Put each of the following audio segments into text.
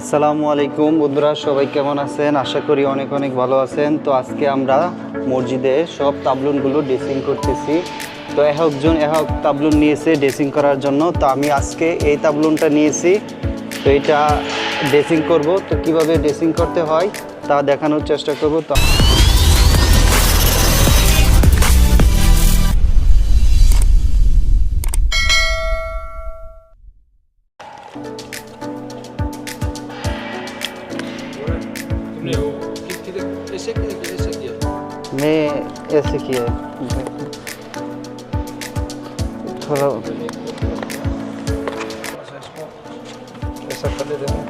আসসালামু আলাইকুম বন্ধুরা, সবাই কেমন আছেন? আশা করি অনেক অনেক ভালো আছেন। তো আজকে আমরা মসজিদে সব তাবলুনগুলো ড্রেসিং করতেছি। তো একজন এক তাবলুন নিয়েছে ড্রেসিং করার জন্য। তো আমি আজকে এই তাবলুনটা নিয়েছি। তো এটা ড্রেসিং করব। তো কীভাবে ড্রেসিং করতে হয় তা দেখানোর চেষ্টা করব। তো तुमने हो किधर किया मैं ऐसे किया। थोड़ा अच्छा ऐसा कर देते हैं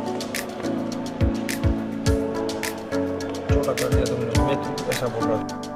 छोटा कर दिया तुमने। मैं ऐसा बोल रहा था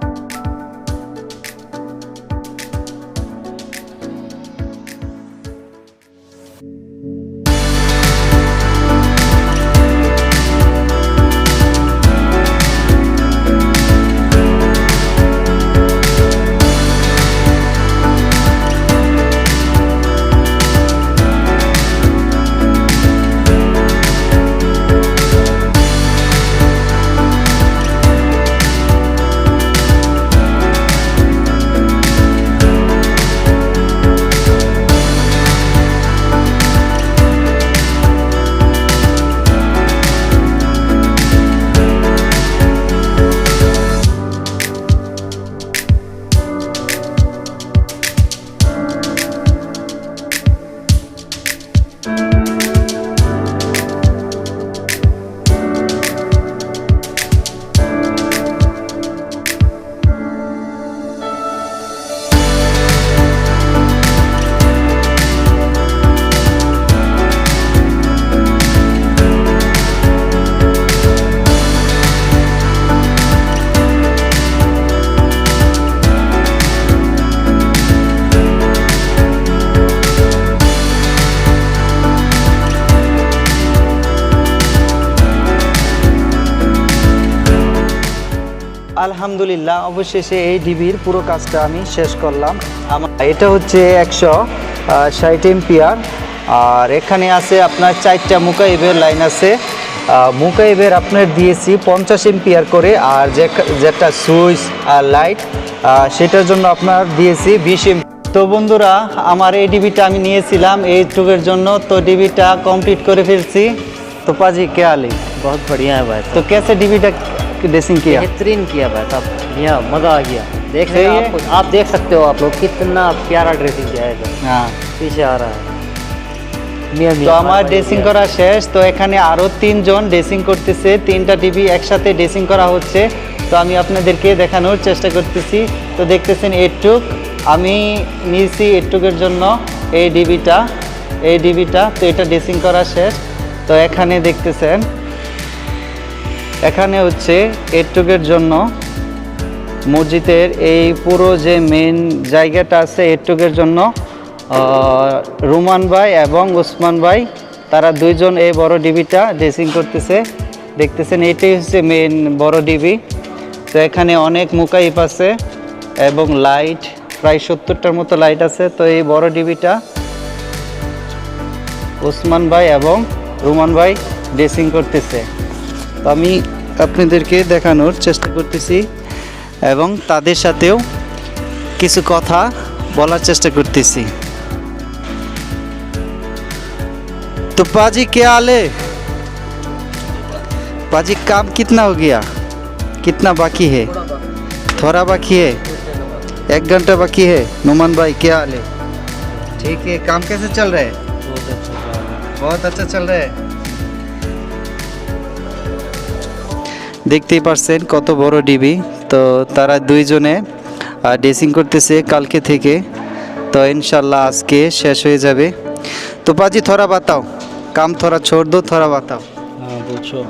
আলহামদুলিল্লাহ অবশেষে এই ডিবির পুরো কাজটা আমি শেষ করলাম। আমার এটা হচ্ছে একশো ষাট এমপিয়ার আর এখানে আছে আপনার চারটা মুকাইবের লাইন আছে। মুকাইবের আপনার দিয়েছি পঞ্চাশ এমপিয়ার করে আর যেটা সুইচ আর লাইট সেটার জন্য আপনার দিয়েছি বিশ এম তো বন্ধুরা আমার এই ডিবিটা আমি নিয়েছিলাম এই টুকের জন্য। তো ডিবিটা কমপ্লিট করে ফেলছি। তো পাজি কে আলি? বহুত বড়িয়া ভাই। তো কেসে ডিবিটা ড্রেসিং किया बेहतरीन किया भाई साहब बढ़िया मज़ा आ गया देख सही रहे है? हैं आप, आप देख सकते हो आप लोग कितना प्यारा ड्रेसिंग किया है इधर। হ্যাঁ पीछे आ रहा है मियाँ তো मियाँ আমার भाई, ড্রেসিং मियाँ। করা শেষ তো এখানে আরও তিনজন ড্রেসিং করতেছে তিনটা টিভি একসাথে ড্রেসিং করা হচ্ছে তো আমি আপনাদেরকে দেখানোর চেষ্টা করতেছি তো দেখতেছেন এটুক আমি নিয়েছি এটুকের জন্য এই ডিবিটা এই ডিবিটা তো এটা ড্রেসিং করা শেষ তো এখানে দেখতেছেন এখানে হচ্ছে এটুকের জন্য মসজিদের এই পুরো যে মেন জায়গাটা আছে এটুকের জন্য রুমান ভাই এবং ওসমান ভাই, তারা দুইজন এই বড় ডিবিটা ড্রেসিং করতেছে। দেখতেছেন, এটাই হচ্ছে মেন বড় ডিবি। তো এখানে অনেক মুকাইপ আছে এবং লাইট প্রায় সত্তরটার মতো লাইট আছে। তো এই বড় ডিবিটা ওসমান ভাই এবং রুমান ভাই ড্রেসিং করতেছে। আমি আপনাদেরকে দেখানোর চেষ্টা করতেছি এবং তাদের সাথেও কিছু কথা বলার চেষ্টা করতেছি तो पाजी क्या हाल है पाजी काम कितना हो गया कितना बाकी है थोड़ा बाकी है एक घंटा बाकी है नुमान भाई क्या हाल है ठीक है काम कैसे चल रहा है बहुत अच्छा चल रहा है দেখতেই পারছেন কত বড় ডিবি তো তারা দুইজনে ড্রেসিং করতেছে কালকে থেকে তো ইনশাল্লাহ আজকে শেষ হয়ে যাবে तो पाजी थोड़ा बताओ काम थोड़ा छोड़ दो थोड़ा बताओ हाँ पूछो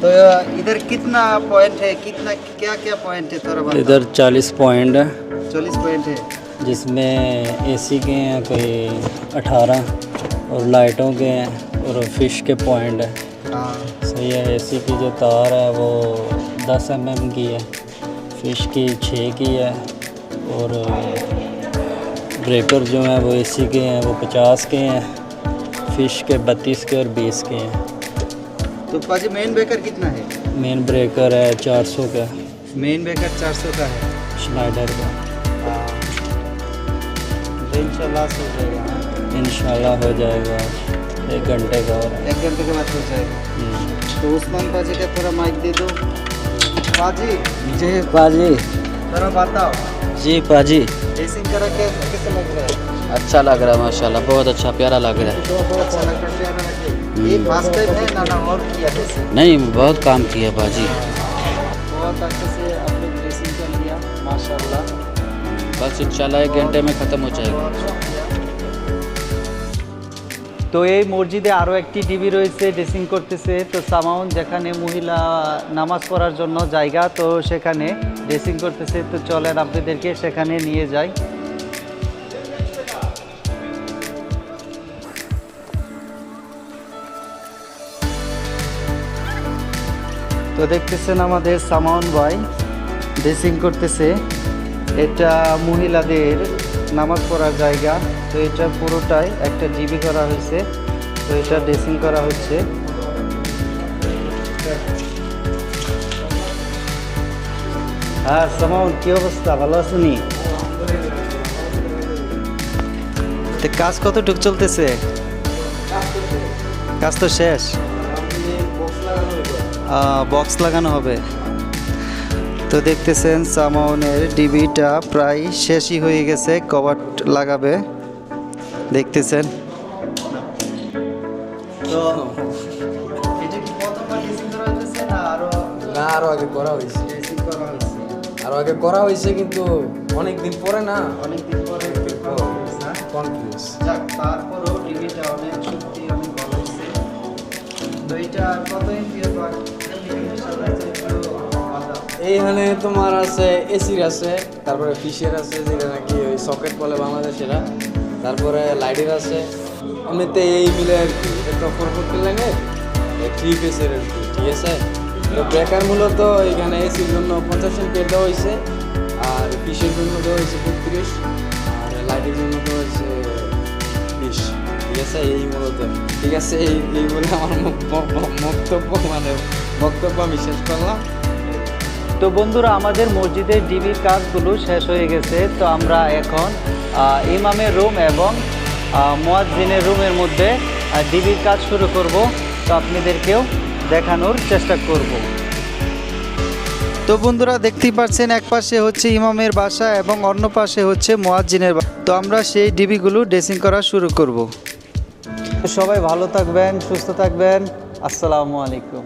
तो इधर कितना पॉइंट है कितना क्या क्या पॉइंट है थोड़ा बताओ इधर चालीस पॉइंट है चालीस पॉइंट है जिसमें एसी के हैं कोई अठारह और लाइटों के हैं और फिश के पॉइंट है हाँ सही है एसी की जो तार है वो दस एम एम की है। फ़िश की छः की है और ब्रेकर जो हैं वो एसी के हैं वो पचास के हैं। फ़िश के बत्तीस के और बीस के हैं। तो पाजी मेन ब्रेकर कितना है? मेन ब्रेकर है चार सौ का। मेन बेकर 400 का है। स्लाइडर का। इंशाल्लाह हो जाएगा। इंशाल्लाह हो जाएगा एक घंटे का और एक घंटे के बाद हो जाएगा। हम्म। तो उस्मान पाजी का थोड़ा माइक दे दो। पाजी जी पाजी थोड़ा बताओ। जी पाजी ड्रेसिंग करा के कैसे लग रहा है? अच्छा लग रहा है माशाल्लाह। बहुत अच्छा प्यारा लग रहा है। अच्छा लग रहा है लग रहा है। ये फ़र्स्ट टाइम है ना ना और किया जैसे नहीं बहुत काम किया पाजी बहुत अच्छे से आपने ड्रेसिंग कर लिया माशाल्लाह। बस इंशाल्लाह एक घंटे में ख़त्म हो जाएगा। তো এই মসজিদে আরও একটি ডিবি রয়েছে ড্রেসিং করতেছে। তো সামাউন, যেখানে মহিলা নামাজ পড়ার জন্য জায়গা, তো সেখানে ড্রেসিং করতেছে। তো চলেন আপনাদেরকে সেখানে নিয়ে যাই। তো দেখতেছেন আমাদের সামাউন ভাই ড্রেসিং করতেছে। এটা মহিলাদের নামাজ পড়ার জায়গা। তো এটা পুরোটাই একটা জিবি করা হয়েছে। তো এটা ড্রেসিং করা হচ্ছে। হ্যাঁ সামাউন, কি অবস্থা? ভালো আছেনি তো কাজ কতটুক চলতেছে? কাজ তো শেষ। বক্স লাগানো হবে। তো দেখতেছেন সামাউনের ডিবিটা প্রায় শেষই হয়ে গেছে কভার লাগাবে। দেখতেছেন। তো এটা কি প্রথমবার ড্রেসিং করা হইতেছে না আরও না আরও আগে করা হয়েছে ড্রেসিং করা হয়েছে আরও আগে করা হয়েছে কিন্তু অনেক দিন পরে না। অনেকদিন পরে? কনফিউজ যাক তারপরেও ডিবিটা অনেক সত্যি অনেক ভালো হয়েছে তো এটা কত এমপি এইখানে তোমার আছে, এসির আছে, তারপরে ফিশের আছে, যেটা নাকি ওই সকেট বলে বাংলাদেশের। তারপরে লাইটের আছে। এমনিতে এই মিলে আর কি একটা ফোর ফোরটি লাইনের থ্রি পিসের আর কি, ঠিক আছে? তো ব্রেকার মূলত এখানে এসির জন্য পঞ্চাশ এমপিয়ার দেওয়া হয়েছে, আর ফিশের জন্য দেওয়া হয়েছে বত্রিশ, আর লাইটের জন্য দেওয়া হয়েছে বিশ, ঠিক আছে? এই মূলত, ঠিক আছে? এই এই বলে আমার বক- বক- বক্তব্য মানে বক্তব্য আমি শেষ করলাম। তো বন্ধুরা, আমাদের মসজিদের ডিবির কাজগুলো শেষ হয়ে গেছে। তো আমরা এখন ইমামের রুম এবং মোয়াজ্জিনের রুমের মধ্যে ডিবির কাজ শুরু করব। তো আপনাদেরকেও দেখানোর চেষ্টা করব। তো বন্ধুরা, দেখতেই পাচ্ছেন, এক পাশে হচ্ছে ইমামের বাসা এবং অন্য পাশে হচ্ছে মোয়াজ্জিনের বাসা তো আমরা সেই ডিবিগুলো ড্রেসিং করা শুরু করব। সবাই ভালো থাকবেন, সুস্থ থাকবেন। আসসালামু আলাইকুম।